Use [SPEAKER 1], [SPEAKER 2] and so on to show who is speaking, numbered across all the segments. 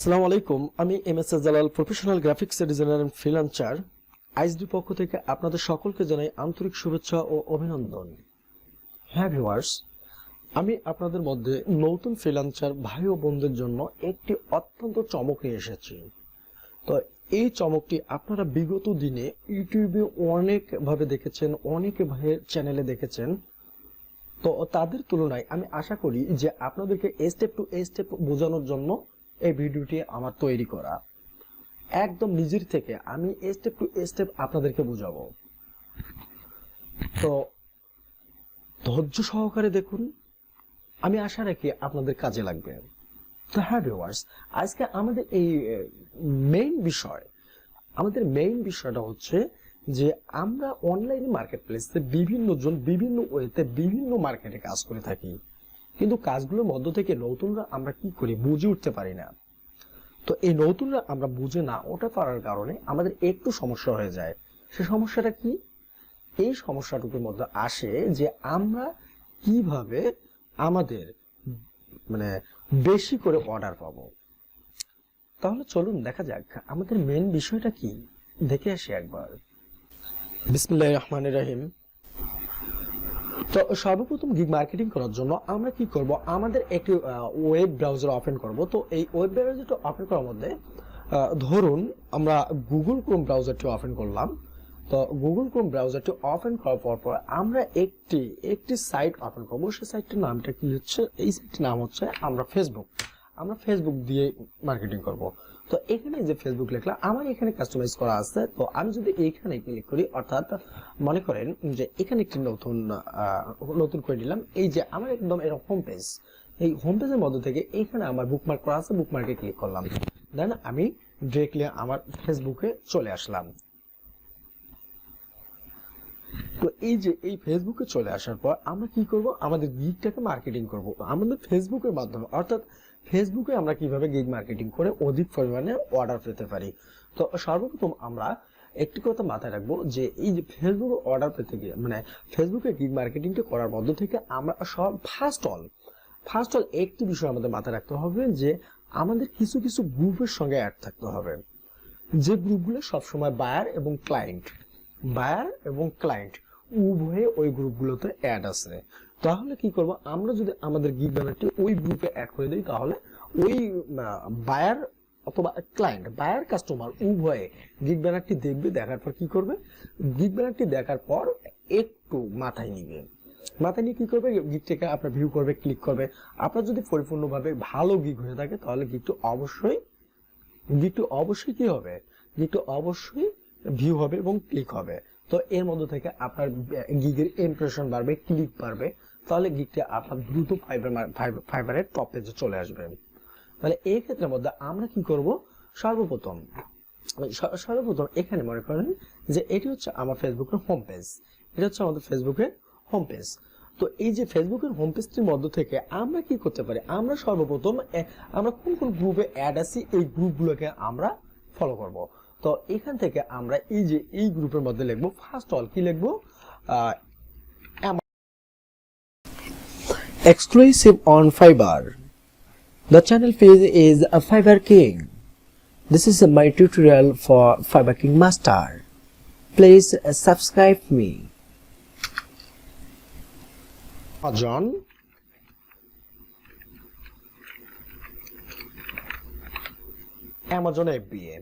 [SPEAKER 1] আসসালামু আলাইকুম, আমি M S Jalal professional graphics designer and freelancer আইসডি পক্ষ থেকে আপনাদের সকলকে জানাই আন্তরিক শুভেচ্ছা ও অভিনন্দন। হ্যাঁ ভিউয়ার্স আমি আপনাদের মধ্যে নতুন ফ্রিল্যান্সার ভাই ও বোনদের জন্য একটি অত্যন্ত চমক নিয়ে এসেছি। তো এই চমকটি আপনারা বিগত দিনে ইউটিউবে অনেকভাবে দেখেছেন, অনেক ভাইয়ের চ্যানেলে দেখেছেন। তো তাদের তুলনায় আমি আশা করি যে আপনাদেরকে স্টেপ টু স্টেপ বোঝানোর জন্য এই ভিডিওটি আমার তৈরি করা। একদম নিজের থেকে আমি স্টেপ টু স্টেপ আপনাদেরকে বুঝাবো। তো, ধৈর্য সহকারে দেখুন, আমি আশা রাখি আপনাদের কাজে লাগবে। তো হ্যাঁ ভিউয়ার্স আজকে আমাদের এই মেইন বিষয়, আমাদের মেইন বিষয়টা হচ্ছে যে আমরা অনলাইন মার্কেট প্লেসে বিভিন্ন জন, বিভিন্ন ওয়েতে বিভিন্ন মার্কেটে কাজ করে থাকি। কিন্তু কাজগুলোর মধ্য থেকে নতুনরা আমরা কি করি বুঝে উঠতে পারি না। তো এই নতুনরা আমরা বুঝে না ওঠা পারার কারণে আমাদের একটু সমস্যা হয়ে যায়। সে সমস্যাটা কি? এই সমস্যাটুকুর মধ্যে আসে যে আমরা কীভাবে আমাদের মানে বেশি করে অর্ডার পাবো। তাহলে চলুন দেখা যাক আমাদের মেন বিষয়টা কি। দেখে আসি একবার। বিসমুল্লাহ রহমানির রহিম। তো সর্বপ্রথম গিগ মার্কেটিং করার জন্য আমরা কি করব? আমাদের একটি ওয়েব ব্রাউজার ওপেন করব। তো এই ওয়েব ব্রাউজারটা ওপেন করার মধ্যে ধরুন আমরা গুগল ক্রোম ব্রাউজারটি ওপেন করলাম। তো গুগল ক্রোম ব্রাউজারটি ওপেন করার পর পর আমরা একটি একটি সাইট ওপেন করব। সেই সাইটটির নামটা কি হচ্ছে? এই সাইটটির নাম হচ্ছে আমরা ফেসবুক আমরা ফেসবুক দিয়ে মার্কেটিং করব। তো এখানে যে ফেসবুক লিখলাম আমার এখানে কাস্টমাইজ করা আছে। তো আমি যদি এখানে ক্লিক করি, অর্থাৎ মনে করেন যে এখানে একটি নতুন নতুন করে দিলাম এই যে আমার একদম এরকম হোম পেজ এই হোম পেজের মধ্যে থেকে এখানে আমার বুকমার্ক করা আছে বুকমার্কে ক্লিক করলাম। দেন আমি ডিরেক্টলি আমার ফেসবুকে চলে আসলাম। তো এই যে, এই ফেসবুকে চলে আসার পর আমরা কি করব? আমাদের গিগটাকে মার্কেটিং করব। আমাদের ফেসবুকের মাধ্যমে, অর্থাৎ ফেসবুকে আমরা কীভাবে গিগ মার্কেটিং করে অধিক পরিমাণে অর্ডার পেতে পারি? তো সর্বপ্রথম আমরা একটি কথা মাথায় রাখব যে, এই যে ফেসবুকে অর্ডার পেতে গিয়ে মানে ফেসবুকে গিগ মার্কেটিংটা করার মধ্য থেকে আমরা সব ফার্স্ট অল ফার্স্ট অল একটি বিষয় আমাদের মাথায় রাখতে হবে যে, আমাদের কিছু কিছু গ্রুপের সঙ্গে অ্যাড থাকতে হবে। যে গ্রুপগুলো সবসময় বায়ার এবং ক্লায়েন্ট বায়ার এবং ক্লায়েন্ট উভয়ে ওই গ্রুপগুলোতে অ্যাড আছে। তাহলে কি করব? আমরা যদি আমাদের গিগ ব্যানারটি ওই গ্রুপে অ্যাড করে দিই, তাহলে ওই বায়ার অথবা ক্লায়েন্ট বায়ার কাস্টমার উভয়ে গিগ ব্যানারটি দেখবে, দেখার পর কি করবে? গিগ ব্যানারটি দেখার পর একটু মাথায় নিবে। মাথায় নিয়ে কি করবে? গিগটাকে আপনার ভিউ করবে ক্লিক করবে। আপনার যদি পরিপূর্ণভাবে ভালো গিগ হয়ে থাকে, তাহলে গিগটি অবশ্যই গিগটি অবশ্যই কি হবে? গিগটি অবশ্যই ভিউ হবে এবং ক্লিক হবে। তো এর মধ্যে থেকে আপনার গিগের ইমপ্রেশন বাড়বে ক্লিক বাড়বে। তাহলে গিগটা আপনার দ্রুত ফাইবার ফাইবারের টপ পেজে চলে আসবে। তাহলে এই ক্ষেত্রের মধ্যে আমরা কি করব? সর্বপ্রথম সর্বপ্রথম এখানে মনে করেন যে এটি হচ্ছে আমার ফেসবুকের হোম পেজ এটা হচ্ছে আমাদের ফেসবুকের হোম পেজ তো এই যে ফেসবুকের হোম পেজটির মধ্য থেকে আমরা কি করতে পারি? আমরা সর্বপ্রথম আমরা কোন কোন গ্রুপে অ্যাড আছি, এই গ্রুপগুলোকে আমরা ফলো করব। তো এখান থেকে আমরা এই যে এই গ্রুপের মধ্যে লিখব ফার্স্ট অল কি লিখব? Exclusive on Fiverr the channel face is a Fiverr king this is my tutorial for Fiverr king master please subscribe me John Amazon F B A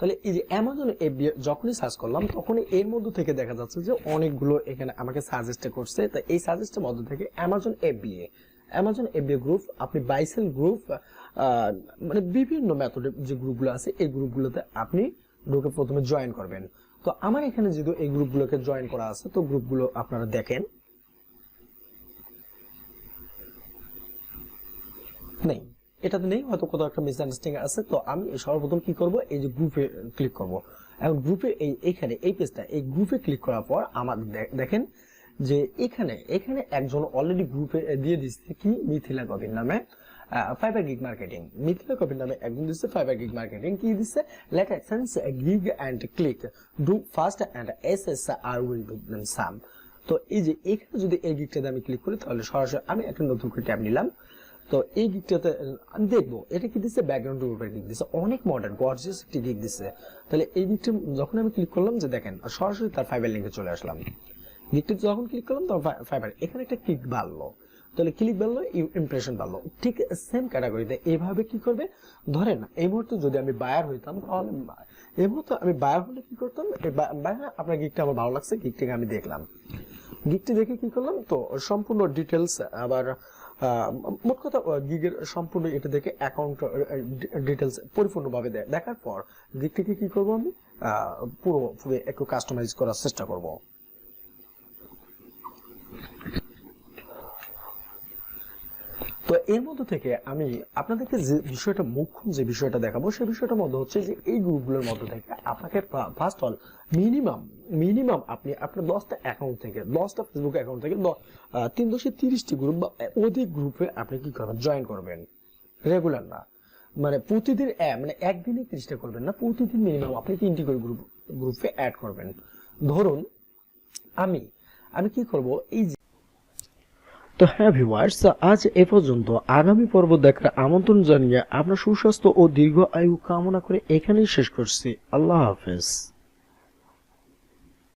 [SPEAKER 1] তাহলে এই যে অ্যামাজন এফবিএ যখনই সার্চ করলাম, তখনই এর মধ্যে থেকে দেখা যাচ্ছে যে অনেকগুলো এখানে আমাকে সাজেস্ট করছে। তাই এই সাজেস্টের মধ্যে থেকে Amazon FBA Amazon FBA group আপনি বাইসেল গ্রুপ মানে বিভিন্ন মেথডে যে গ্রুপগুলো আছে, এই গ্রুপগুলোতে আপনি ঢুকে প্রথমে জয়েন করবেন। তো আমার এখানে যেহেতু এই গ্রুপগুলোকে জয়েন করা আছে, তো গ্রুপগুলো আপনারা দেখেন। নেই। এটাতে নেই, হয়তো কোথাও একটা মিসআন্ডারস্ট্যান্ডিং আছে, তো আমি সর্বপ্রথম কি করব? এই যে গ্রুপে ক্লিক করব। এখন গ্রুপে এই, এখানে, এই পেজটা এই গ্রুপে ক্লিক করার পর আমার দেখেন যে এখানে এখানে একজন অলরেডি গ্রুপে দিয়ে দিচ্ছে কি? মিথিলা কবির নামে Fiverr gig marketing Mithila Kabir নামে একজন দিচ্ছে ফাইবার গিগ মার্কেটিং কি দিচ্ছে let excess gig and click do first and S S R will do some তো এই যে এখানে যদি এই গিগটাতে আমি ক্লিক করি, তাহলে সরাসরি আমি একটা নতুন করে ট্যাব নিলাম। তো এই গিকটাতে দেখব, এটা কি দিচ্ছে ব্যাকগ্রাউন্ড উপরে গিক দিচ্ছে অনেক মডার্ন গর্জিয়াস একটি গিক দিচ্ছে তাহলে এই গিকটা যখন আমি ক্লিক করলাম, যে দেখেন, সরাসরি তার ফাইবার লিঙ্কে চলে আসলাম। গিকটা যখন ক্লিক করলাম, তখন ফাইবার এখানে একটা ক্লিক বাড়লো। তাহলে ক্লিক বাড়লো ইমপ্রেশন বাড়লো। ঠিক সেম ক্যাটাগরিতে এইভাবে কি করবে? ধরেন, এই মুহূর্তে যদি আমি বায়ার হইতাম, তাহলে এই মুহূর্তে আমি বায়ার হলে কি করতাম? বায়ার আপনার গিকটা আমার ভালো লাগছে গিকটাকে আমি দেখলাম। গিকটি দেখে কি করলাম? তো সম্পূর্ণ ডিটেলস আবার মোট কথা গিগের সম্পূর্ণ এটা দেখে অ্যাকাউন্ট ডিটেলস পরিপূর্ণভাবে দেখার পর গিকটিকে কি করব আমি? পুরো একটু কাস্টমাইজ করার চেষ্টা করব। তো এর মধ্যে থেকে আমি আপনাদেরকে যে বিষয়টা মুখ্য যে বিষয়টা দেখাবো, সেই বিষয়টার মধ্যে হচ্ছে যে এই গ্রুপগুলোর মধ্যে থেকে আপনাকে ফার্স্ট অল মিনিমাম মিনিমাম আপনি, আপনার দশটা অ্যাকাউন্ট থেকে, দশটা ফেসবুক অ্যাকাউন্ট থেকে তিন দশে তিরিশটি গ্রুপ বা অধিক গ্রুপে আপনি কি করবেন? জয়েন করবেন। রেগুলার না। মানে প্রতিদিন মানে একদিনে তিরিশটা করবেন না, প্রতিদিন মিনিমাম আপনি তিনটি করে গ্রুপ গ্রুপে অ্যাড করবেন। ধরুন, আমি আমি কি করব? এই তো হ্যাঁ ভিউয়ার্স আজ এ পর্যন্ত আগামী পর্ব দেখার আমন্ত্রণ জানিয়ে আপনার সুস্বাস্থ্য ও দীর্ঘ আয়ু কামনা করে এখানেই শেষ করছি। আল্লাহ হাফেজ।